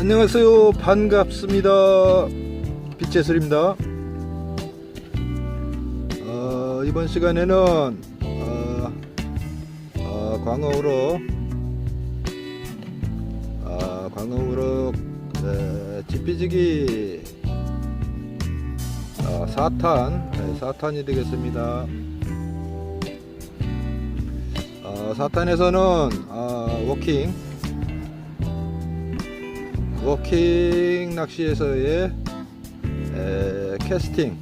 안녕하세요. 반갑습니다. 빛재슬입니다. 어, 이번 시간에는 어, 어, 광어우로 어, 광어우로 네, 지피지기 어, 4탄 네, 4탄이 되겠습니다. 어, 4탄에서는 어, 워킹 워킹 낚시에서의 에, 캐스팅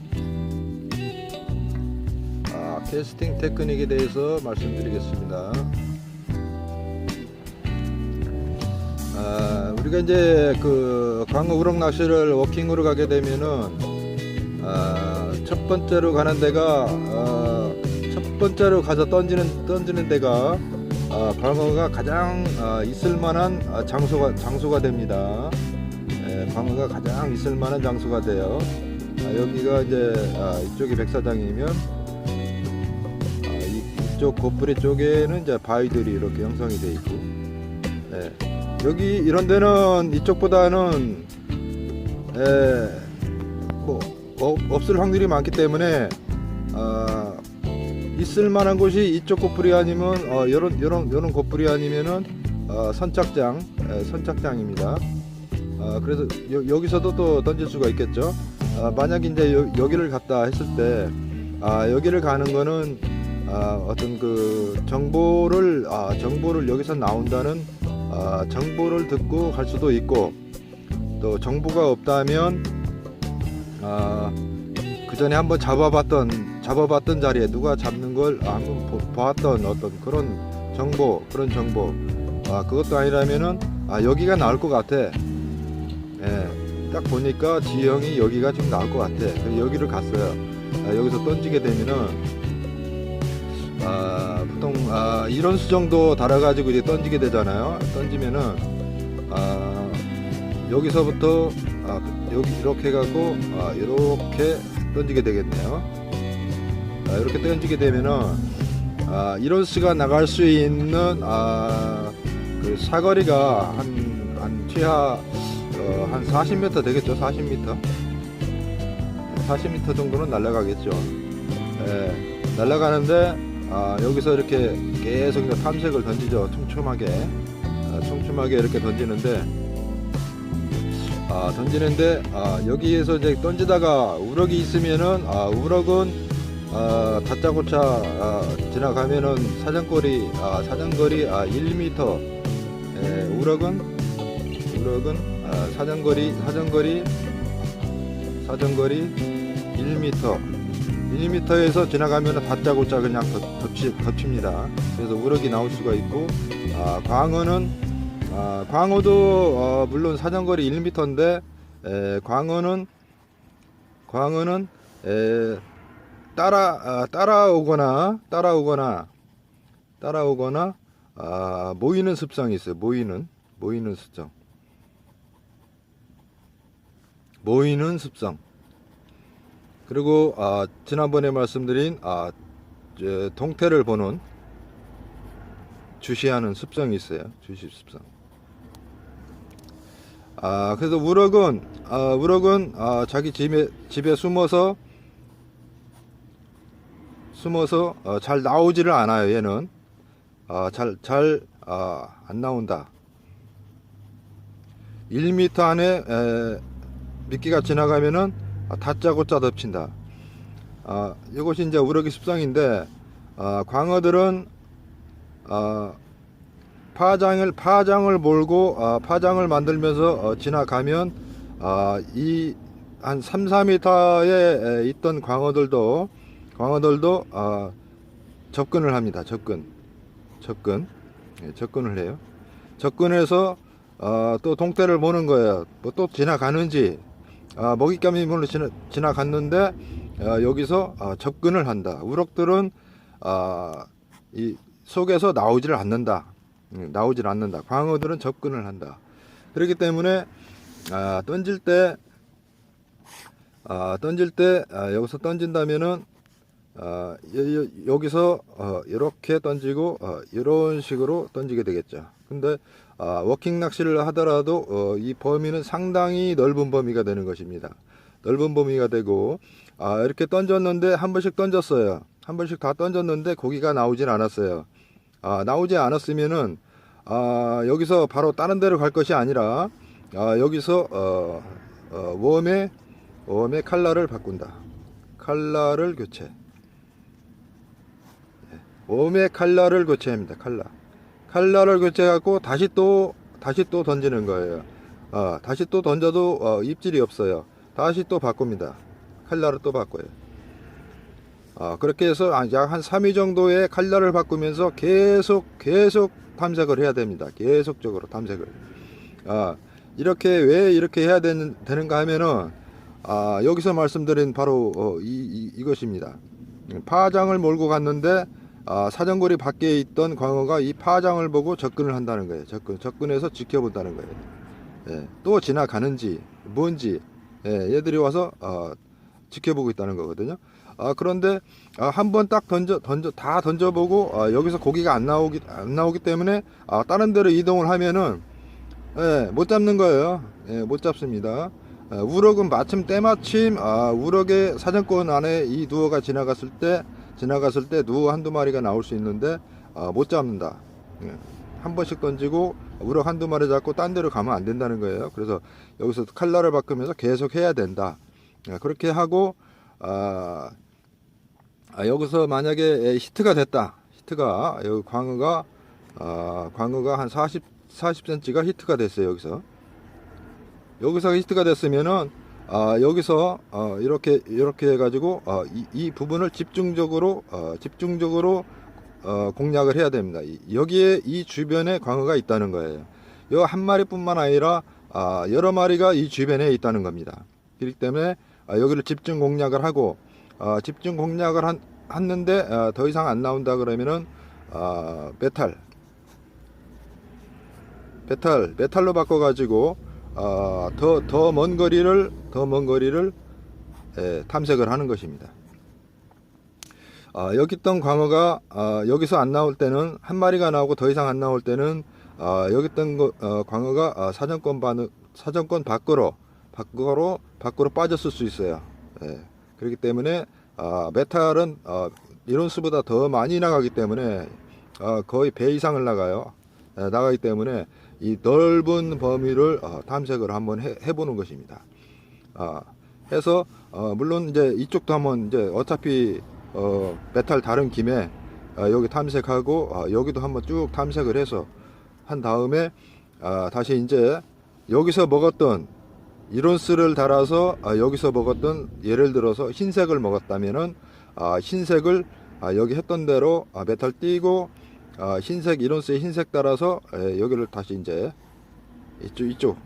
아, 캐스팅 테크닉에 대해서 말씀드리겠습니다. 아, 우리가 이제 그 광어 우럭 낚시를 워킹으로 가게 되면은 아, 첫 번째로 가는 데가 아, 첫 번째로 가서 던지는 던지는 데가 아, 광어가 가장 아, 있을 만한 아, 장소가 장소가 됩니다. 예, 광어가 가장 있을 만한 장소가 돼요. 아, 여기가 이제 아, 이쪽이 백사장이면 아, 이, 이쪽 고프리 쪽에는 이제 바위들이 이렇게 형성이 돼 있고 예, 여기 이런 데는 이쪽보다는 예, 뭐 없, 없을 확률이 많기 때문에 아, 있을 만한 곳이 이쪽 고프리 아니면 어, 요런 요런 요런 고프리 아니면은 어, 선착장 에, 선착장입니다. 어, 그래서 여, 기서도또 던질 수가 있겠죠. 아, 만약 이제 여, 여기를 갔다 했을 때 아, 여기를 가는 거는 아, 어떤 그 정보를 아, 정보를 여기서 나온다는 아, 정보를 듣고 갈 수도 있고 또 정보가 없다면 아, 그 전에 한번 잡아봤던 잡아봤던 자리에 누가 잡는 걸 한번 보, 보았던 어떤 그런 정보 그런 정보. 아 그것도 아니라면은 아 여기가 나올 것 같아. 예, 딱 보니까 지형이 여기가 좀 나올 것 같아. 여기를 갔어요. 아, 여기서 던지게 되면은 아 보통 아 이런 수정도 달아 가지고 이제 던지게 되잖아요. 던지면은 아 여기서부터 아, 여기 이렇게 해갖고 아, 이렇게 던지게 되겠네요. 아, 이렇게 던지게 되면은 아, 이런스가 나갈 수 있는 아, 그 사거리가 한, 한 최하 어, 한 40m 되겠죠? 40m. 40m 정도는 날아가겠죠. 예, 날아가는데 아, 여기서 이렇게 계속 탐색을 던지죠. 촘촘하게 아, 촘촘하게 이렇게 던지는데 아, 던지는데 아, 여기에서 이제 던지다가 우럭이 있으면은 아, 우럭은 아, 다짜고짜 아, 지나가면은 사정거리 아, 사정거리 아, 1m 예, 우럭은? 우럭은? 아, 사정거리 사정거리 사정거리 1m 1m에서 지나가면은 다짜고짜 그냥 덮, 덮치, 덮칩니다. 그래서 우럭이 나올 수가 있고 아, 광어는 아, 광어도 어, 물론 사정거리 1m인데 에, 광어는 광어는 에, 따라 아, 따라오거나 따라오거나 따라오거나 아, 모이는 습성이 있어요. 모이는 모이는 습성. 모이는 습성. 그리고 아, 지난번에 말씀드린 아, 동태를 보는 주시하는 습성이 있어요. 주시 습성. 아, 그래서 우럭은, 아, 우럭은, 아, 자기 집에, 집에 숨어서, 숨어서, 어, 잘 나오지를 않아요, 얘는. 아, 잘, 잘, 아, 안 나온다. 1m 안에, 에, 미끼가 지나가면은, 아, 다짜고짜 덮친다. 아, 이것이 이제 우럭의 습성인데, 아, 광어들은, 아, 파장을 파장을 몰고 어, 파장을 만들면서 어, 지나가면 어, 이한 3, 4m에 있던 광어들도 광어들도 어, 접근을 합니다. 접근 접근 예, 접근을 해요. 접근해서 어, 또 동태를 보는 거예요. 뭐 또 지나가는지 어, 먹잇감이 물론 지나, 지나갔는데 어, 여기서 어, 접근을 한다. 우럭들은 어, 이 속에서 나오지를 않는다. 음, 나오질 않는다. 광어들은 접근을 한다. 그렇기 때문에 아, 던질 때 아, 던질 때 아, 여기서 던진다면은 아, 여, 기서 어, 이렇게 던지고 어, 이런 식으로 던지게 되겠죠. 근데 아, 워킹 낚시를 하더라도 어, 이 범위는 상당히 넓은 범위가 되는 것입니다. 넓은 범위가 되고 아, 이렇게 던졌는데 한 번씩 던졌어요. 한 번씩 다 던졌는데 고기가 나오진 않았어요. 아, 나오지 않았으면은 아, 여기서 바로 다른 데로 갈 것이 아니라 아, 여기서 어, 어, 웜의 웜의 칼라를 바꾼다. 칼라를 교체. 예, 웜의 칼라를 교체합니다. 칼라. 칼라를 교체하고 다시 또 다시 또 던지는 거예요. 어, 다시 또 던져도 어, 입질이 없어요. 다시 또 바꿉니다. 칼라를 또 바꿔요. 어, 그렇게 해서 약한 3위 정도의 칼라를 바꾸면서 계속 계속 탐색을 해야 됩니다. 계속적으로 탐색을. 아, 이렇게 왜 이렇게 해야 되는, 되는가 하면은 아, 여기서 말씀드린 바로 어, 이, 이, 것입니다 파장을 몰고 갔는데 아, 사정거리 밖에 있던 광어가 이 파장을 보고 접근을 한다는 거예요. 접근, 접근해서 지켜본다는 거예요. 예, 또 지나가는지 뭔지 예, 얘들이 와서 어, 지켜보고 있다는 거거든요. 아, 그런데 아, 한번 딱 던져 던져 다 던져보고 아, 여기서 고기가 안 나오기 안 나오기 때문에 아, 다른 데로 이동을 하면은 예, 못 잡는 거예요. 예, 못 잡습니다. 아, 우럭은 마침 때마침 아, 우럭의 사정권 안에 이 누어가 지나갔을 때 지나갔을 때 누어 한두 마리가 나올 수 있는데 아, 못 잡는다. 예, 한 번씩 던지고 우럭 한두 마리 잡고 딴 데로 가면 안 된다는 거예요. 그래서 여기서 칼라를 바꾸면서 계속 해야 된다. 예, 그렇게 하고 아, 아, 여기서 만약에 히트가 됐다. 히트가 여기 광어가 아, 광어가 한 40, 40cm가 히트가 됐어요. 여기서 여기서 히트가 됐으면은 아, 여기서 어, 이렇게 이렇게 해가지고 어, 이, 이 부분을 집중적으로 어, 집중적으로 어, 공략을 해야 됩니다. 이- 여기에 이 주변에 광어가 있다는 거예요. 이한 마리뿐만 아니라 아, 여러 마리가 이 주변에 있다는 겁니다. 그렇기 때문에 아, 여기를 집중 공략을 하고 아, 집중 공략을 한, 했는데 아, 더 이상 안 나온다 그러면은 아, 메탈 메탈 메탈로 바꿔 가지고 아, 더더 먼 거리를 더 먼 거리를 예, 탐색을 하는 것입니다. 아, 여기 있던 광어가 아, 여기서 안 나올 때는 한 마리가 나오고 더 이상 안 나올 때는 아, 여기 있던 거, 어, 광어가 아, 사정권 반 사정권 밖으로 밖으로 밖으로 빠졌을 수 있어요. 예, 그렇기 때문에 아, 메탈은 어, 이론수보다 더 많이 나가기 때문에 어, 거의 배 이상을 나가요. 예, 나가기 때문에 이 넓은 범위를 어, 탐색을 한번 해, 해보는 것입니다. 아, 해서 어, 물론 이제 이쪽도 한번 이제 어차피 어, 메탈 다른 김에 어, 여기 탐색하고 어, 여기도 한번 쭉 탐색을 해서 한 다음에 아, 다시 이제 여기서 먹었던 이론스를 달아서 아, 여기서 먹었던 예를 들어서 흰색을 먹었다면은 아, 흰색을 아, 여기 했던 대로 아, 메탈 띄고 아, 흰색 이론스에 흰색 따라서 에, 여기를 다시 이제 이쪽 이쪽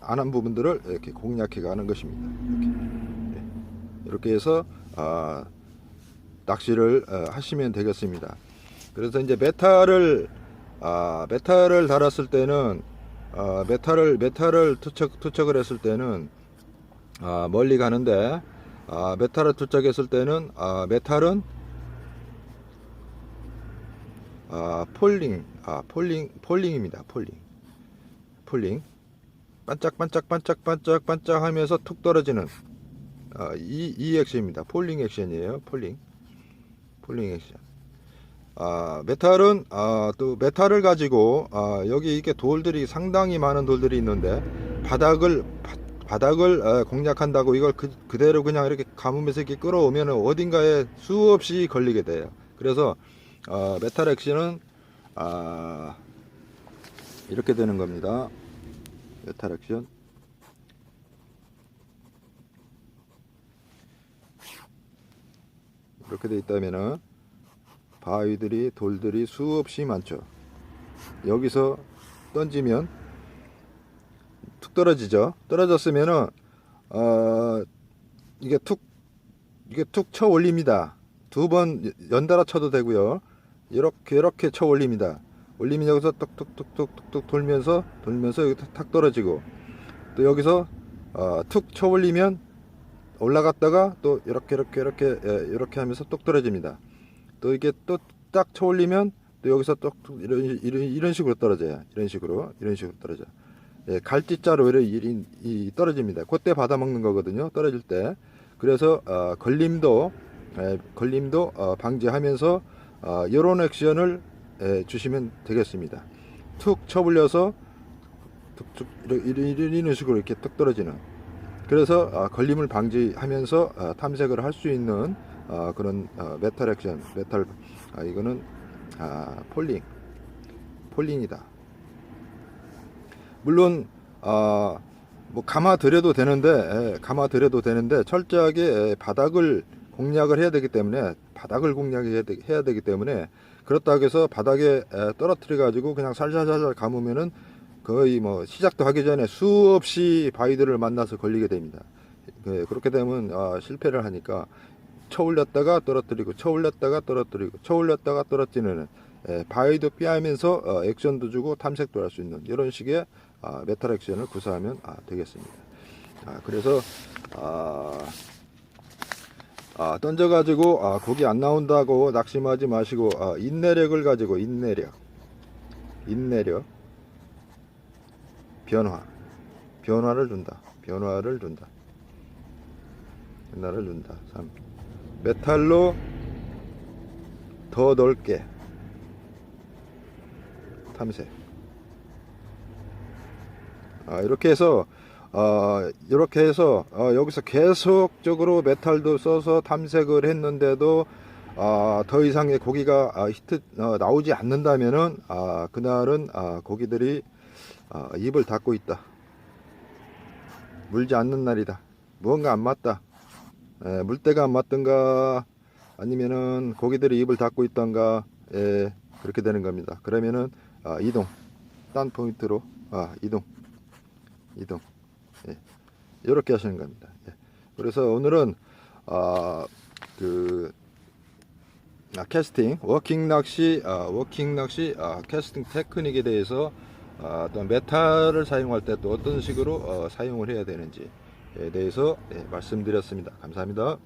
안 한 부분들을 이렇게 공략해 가는 것입니다. 이렇게, 네. 이렇게 해서 아, 낚시를 어, 하시면 되겠습니다. 그래서 이제 메탈을 아, 메탈을 달았을 때는 아, 메탈을 메탈을 투척 투척을 했을 때는 아, 멀리 가는데 아, 메탈을 투척했을 때는 아, 메탈은 아, 폴링 아, 폴링 폴링입니다. 폴링 폴링 반짝반짝 반짝반짝 반짝 하면서 툭 떨어지는 아, 이, 이 액션입니다. 폴링 액션이에요. 폴링 폴링 액션. 아, 메탈은 아, 또 메탈을 가지고 아, 여기 이렇게 돌들이 상당히 많은 돌들이 있는데 바닥을 바, 바닥을 아, 공략한다고 이걸 그, 그대로 그냥 이렇게 감으면서 이렇게 끌어오면 어딘가에 수없이 걸리게 돼요. 그래서 아, 메탈 액션은 아, 이렇게 되는 겁니다. 메탈 액션. 이렇게 돼 있다면은 바위들이 돌들이 수없이 많죠. 여기서 던지면 툭 떨어지죠. 떨어졌으면은 어 이게 툭 이게 툭 쳐 올립니다. 두 번 연달아 쳐도 되고요. 이렇게 이렇게 쳐 올립니다. 올리면 여기서 뚝뚝뚝뚝뚝 돌면서 돌면서 여기 탁 떨어지고 또 여기서 어, 툭쳐 올리면 올라갔다가 또 이렇게 이렇게 이렇게 예, 이렇게 하면서 뚝 떨어집니다. 또 이게 또 딱 쳐 올리면 또또 여기서 또 이런 이런 이런 식으로 떨어져요. 이런 식으로 이런 식으로 떨어져. 예, 갈지자로 이렇게 이, 이 떨어집니다. 그때 받아 먹는 거거든요. 떨어질 때. 그래서 어, 걸림도 예, 걸림도 어, 방지하면서 어, 이런 액션을 예, 주시면 되겠습니다. 툭 쳐불려서 툭툭 이런, 식으로 이렇게 뚝 떨어지는. 그래서 어, 걸림을 방지하면서 어, 탐색을 할 수 있는 어, 그런 어, 메탈 액션, 메탈 아, 이거는 아, 폴링, 폴링이다. 물론 아, 뭐 감아 들여도 되는데 예, 감아 들여도 되는데 철저하게 예, 바닥을 공략을 해야 되기 때문에 바닥을 공략해야 되기, 해야 되기 때문에 그렇다고 해서 바닥에 에, 떨어뜨려 가지고 그냥 살살살살 감으면은 거의 뭐 시작도 하기 전에 수없이 바위들을 만나서 걸리게 됩니다. 그, 그렇게 되면 아, 실패를 하니까 쳐올렸다가 떨어뜨리고 쳐올렸다가 떨어뜨리고 쳐올렸다가 떨어뜨리는 에, 바위도 피하면서 어, 액션도 주고 탐색도 할 수 있는 이런 식의 아, 메탈 액션을 구사하면 아, 되겠습니다. 아, 그래서 아, 아, 던져가지고 아, 고기 안 나온다고 낙심하지 마시고 아, 인내력을 가지고 인내력, 인내력, 변화, 변화를 준다, 변화를 준다, 변화를 준다. 3. 메탈로 더 넓게 탐색. 아, 이렇게 해서 어, 이렇게 해서 어, 여기서 계속적으로 메탈도 써서 탐색을 했는데도 아, 더 이상의 고기가 아, 히트 어, 나오지 않는다면은 아, 그날은 아, 고기들이 아, 입을 닫고 있다. 물지 않는 날이다. 무언가 안 맞다. 에, 물때가 안 맞든가 아니면은 고기들이 입을 닫고 있던가 예, 그렇게 되는 겁니다. 그러면은 아, 이동 딴 포인트로 아, 이동 이동 예, 이렇게 하시는 겁니다. 예. 그래서 오늘은 아, 그 아, 캐스팅 워킹 낚시 아, 워킹 낚시 아, 캐스팅 테크닉에 대해서 아, 또 메탈을 사용할 때 또 어떤 식으로 어, 사용을 해야 되는지에 대해서 예, 말씀드렸습니다. 감사합니다.